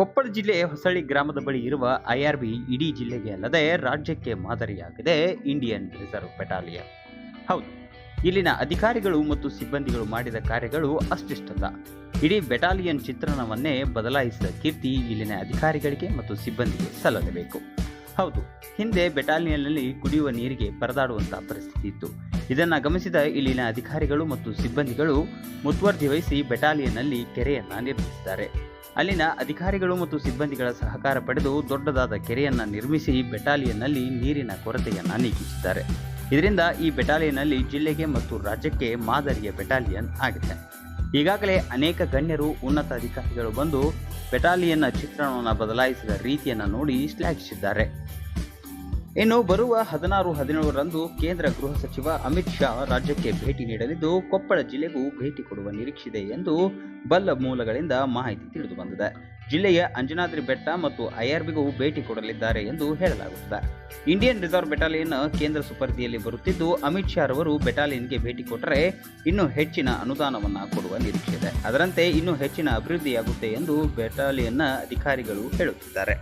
ಕೊಪ್ಪಳ ಜಿಲ್ಲೆ ಹೊಸಳ್ಳಿ ಗ್ರಾಮದ ಬಳಿ ಇರುವ ಐಆರ್ಬಿ ಇಡೀ ಜಿಲ್ಲೆಗೆ ಅಲ್ಲದೆ ರಾಜ್ಯಕ್ಕೆ ಮಾದರಿಯಾಗಿದೆ ಇಂಡಿಯನ್ ರಿಸರ್ವ್ ಬೆಟಾಲಿಯನ್ ಹೌದು, ಇಲ್ಲಿನ ಅಧಿಕಾರಿಗಳು ಮತ್ತು ಸಿಬ್ಬಂದಿಗಳು ಮಾಡಿದ ಕಾರ್ಯಗಳು ಅಷ್ಟಿಷ್ಟಲ್ಲ ಇಡೀ ಬೆಟಾಲಿಯನ್ ಚಿತ್ರಣವನ್ನೇ ಬದಲಾಯಿಸಿದ ಕೀರ್ತಿ ಇಲ್ಲಿನ ಅಧಿಕಾರಿಗಳಿಗೆ ಮತ್ತು ಸಿಬ್ಬಂದಿಗೆ ಸಲ್ಲಲೇಬೇಕು. ಹೌದು, ಹಿಂದೆ ಬೆಟಾಲಿಯನ್ನಲ್ಲಿ ಕುಡಿಯುವ ನೀರಿಗೆ ಪರದಾಡುವಂತಹ ಪರಿಸ್ಥಿತಿ ಇತ್ತು. ಇದನ್ನು ಗಮನಿಸಿದ ಇಲ್ಲಿನ ಅಧಿಕಾರಿಗಳು ಮತ್ತು ಸಿಬ್ಬಂದಿಗಳು ಮುತುವರ್ಜಿ ವಹಿಸಿ ಬೆಟಾಲಿಯನ್ನಲ್ಲಿ ಕೆರೆಯನ್ನ ನಿರ್ಮಿಸಿದ್ದಾರೆ. ಅಲ್ಲಿನ ಅಧಿಕಾರಿಗಳು ಮತ್ತು ಸಿಬ್ಬಂದಿಗಳ ಸಹಕಾರ ಪಡೆದು ದೊಡ್ಡದಾದ ಕೆರೆಯನ್ನ ನಿರ್ಮಿಸಿ ಬೆಟಾಲಿಯನ್ನಲ್ಲಿ ನೀರಿನ ಕೊರತೆಯನ್ನು ನೀಗಿಸಿದ್ದಾರೆ. ಇದರಿಂದ ಈ ಬೆಟಾಲಿಯನ್ನಲ್ಲಿ ಜಿಲ್ಲೆಗೆ ಮತ್ತು ರಾಜ್ಯಕ್ಕೆ ಮಾದರಿಯ ಬೆಟಾಲಿಯನ್ ಆಗಿದೆ. ಈಗಾಗಲೇ ಅನೇಕ ಗಣ್ಯರು, ಉನ್ನತ ಅಧಿಕಾರಿಗಳು ಬಂದು ಬೆಟಾಲಿಯನ್ನ ಚಿತ್ರಣವನ್ನು ಬದಲಾಯಿಸಿದ ರೀತಿಯನ್ನು ನೋಡಿ ಶ್ಲಾಘಿಸಿದ್ದಾರೆ. ಇನ್ನು ಬರುವ ಹದಿನಾರು ಹದಿನೇಳರಂದು ಕೇಂದ್ರ ಗೃಹ ಸಚಿವ ಅಮಿತ್ ಶಾ ರಾಜ್ಯಕ್ಕೆ ಭೇಟಿ ನೀಡಲಿದ್ದು, ಕೊಪ್ಪಳ ಜಿಲ್ಲೆಗೂ ಭೇಟಿ ಕೊಡುವ ನಿರೀಕ್ಷಿದೆ ಎಂದು ಬಲ್ಲ ಮೂಲಗಳಿಂದ ಮಾಹಿತಿ ತಿಳಿದು ಬಂದಿದೆ. ಜಿಲ್ಲೆಯ ಅಂಜನಾದ್ರಿ ಬೆಟ್ಟ ಮತ್ತು ಐಆರ್ಬಿಗೂ ಭೇಟಿ ಕೊಡಲಿದ್ದಾರೆ ಎಂದು ಹೇಳಲಾಗುತ್ತದೆ. ಇಂಡಿಯನ್ ರಿಸರ್ವ್ ಬೆಟಾಲಿಯನ್ ಕೇಂದ್ರ ಸುಪರ್ದಿಯಲ್ಲಿ ಬರುತ್ತಿದ್ದು, ಅಮಿತ್ ಶಾ ರವರು ಬೆಟಾಲಿಯನ್ಗೆ ಭೇಟಿ ಕೊಟ್ಟರೆ ಇನ್ನೂ ಹೆಚ್ಚಿನ ಅನುದಾನವನ್ನ ಕೊಡುವ ನಿರೀಕ್ಷೆ ಇದೆ ಅದರಂತೆ ಇನ್ನೂ ಹೆಚ್ಚಿನ ಅಭಿವೃದ್ಧಿಯಾಗುತ್ತೆ ಎಂದು ಬೆಟಾಲಿಯನ್ನ ಅಧಿಕಾರಿಗಳು ಹೇಳುತ್ತಿದ್ದಾರೆ.